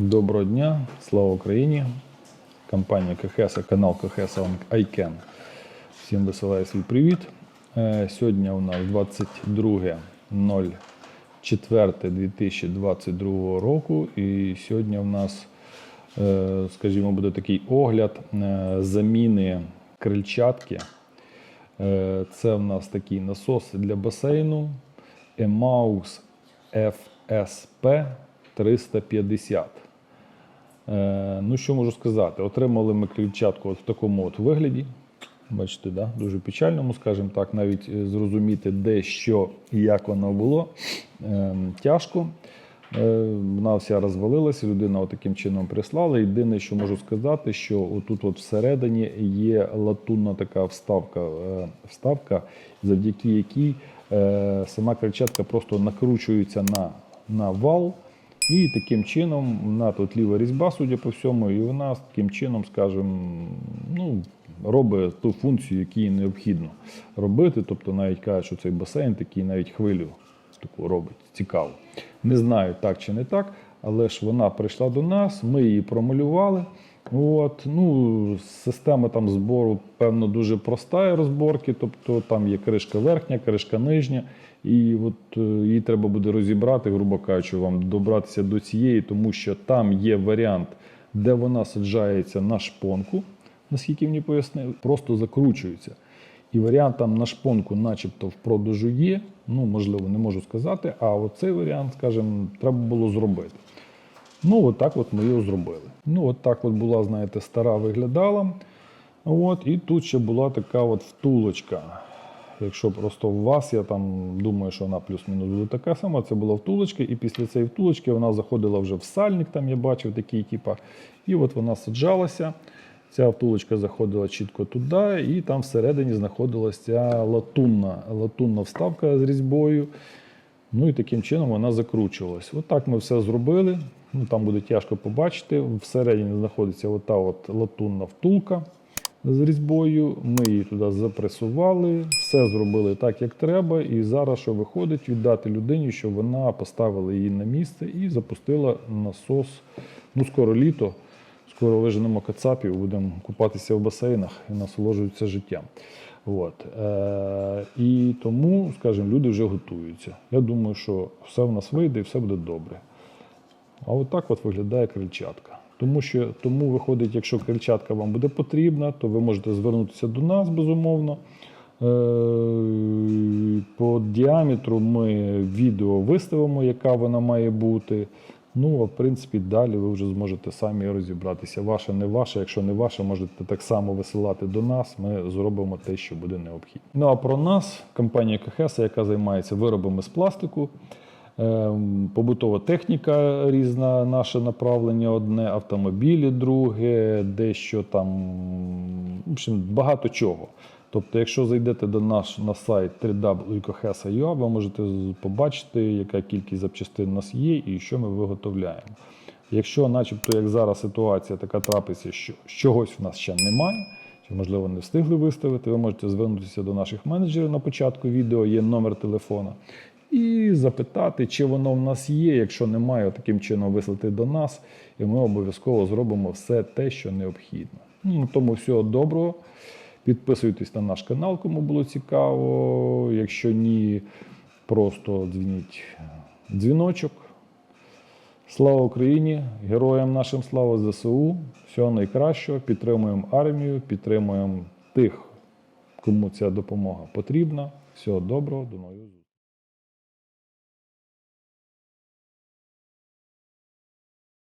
Доброго дня, слава Україні! Компанія КХС, канал КХС ICANN. Всім висилаю свій привіт. Е, Сьогодні у нас 22.04.2022 року. І сьогодні у нас, е, скажімо, буде такий огляд е, заміни крильчатки. Це в нас такий насос для басейну Emaus FSP 350. Е, Ну, що можу сказати? Отримали ми ключатку от в такому от вигляді. Бачите, да? дуже печальному, скажімо так, навіть е, зрозуміти, де що і як воно було. Е, тяжко. Е, Вона вся розвалилася, людина таким чином прислала. Єдине, що можу сказати, що отут от всередині є латунна така вставка, вставка завдяки якій сама крильчатка просто накручується на, на вал. І таким чином вона тут ліва різьба, судя по всьому, і вона таким чином, скажімо, ну, робить ту функцію, яку їй необхідно робити. Тобто навіть кажуть, що цей басейн такий навіть хвилю таку робить. Цікаво. Не знаю, так чи не так, але ж вона прийшла до нас, ми її промалювали. От, ну, система там збору, певно, дуже проста розборки, тобто там є кришка верхня, кришка нижня, і от е, її треба буде розібрати, грубо кажучи, вам добратися до цієї, тому що там є варіант, де вона саджається на шпонку, наскільки мені пояснили, просто закручується. І варіант там на шпонку, начебто, в продажу є. Ну, можливо, не можу сказати. А оцей варіант, скажімо, треба було зробити. Ну, от так от ми його зробили. Ну, от так от була, знаєте, стара виглядала. От, і тут ще була така от втулочка. Якщо просто у вас, я там думаю, що вона плюс-мінус буде така сама, це була втулочка, і після цієї втулочки вона заходила вже в сальник, там я бачив такий, типа, і от вона саджалася. Ця втулочка заходила чітко туди, і там всередині знаходилася латунна, латунна вставка з різьбою. Ну і таким чином вона закручувалась. От так ми все зробили. Ну, там буде тяжко побачити. Всередині знаходиться ота от латунна втулка з різьбою. Ми її туди запресували, все зробили так, як треба. І зараз, що виходить, віддати людині, щоб вона поставила її на місце і запустила насос. Ну, скоро літо, скоро виженемо кацапів, будемо купатися в басейнах і насолоджуватися життям. От. Е, і тому, скажімо, люди вже готуються. Я думаю, що все в нас вийде і все буде добре. А от от виглядає крильчатка. Тому що тому виходить, якщо крильчатка вам буде потрібна, то ви можете звернутися до нас, безумовно. Е, По діаметру ми відео виставимо, яка вона має бути. Ну, а в принципі, далі ви вже зможете самі розібратися. Ваше, не ваше. Якщо не ваше, можете так само висилати до нас. Ми зробимо те, що буде необхідно. Ну а про нас, компанія КХС, яка займається виробами з пластику. Ем, Побутова техніка різна, наше направлення одне, автомобілі друге, дещо там, в общем, багато чого. Тобто, якщо зайдете до нас на сайт www.khs.ua, ви можете побачити, яка кількість запчастин у нас є і що ми виготовляємо. Якщо, начебто, як зараз ситуація така трапиться, що чогось в нас ще немає, чи можливо не встигли виставити, ви можете звернутися до наших менеджерів на початку відео, є номер телефона, і запитати, чи воно в нас є. Якщо немає, таким чином вислати до нас, і ми обов'язково зробимо все те, що необхідно. Ну, Тому всього доброго. Підписуйтесь на наш канал, кому було цікаво. Якщо ні, просто дзвініть дзвіночок. Слава Україні! Героям нашим слава ЗСУ! Всього найкращого. Підтримуємо армію, підтримуємо тих, кому ця допомога потрібна. Всього доброго, до нових зустрічей.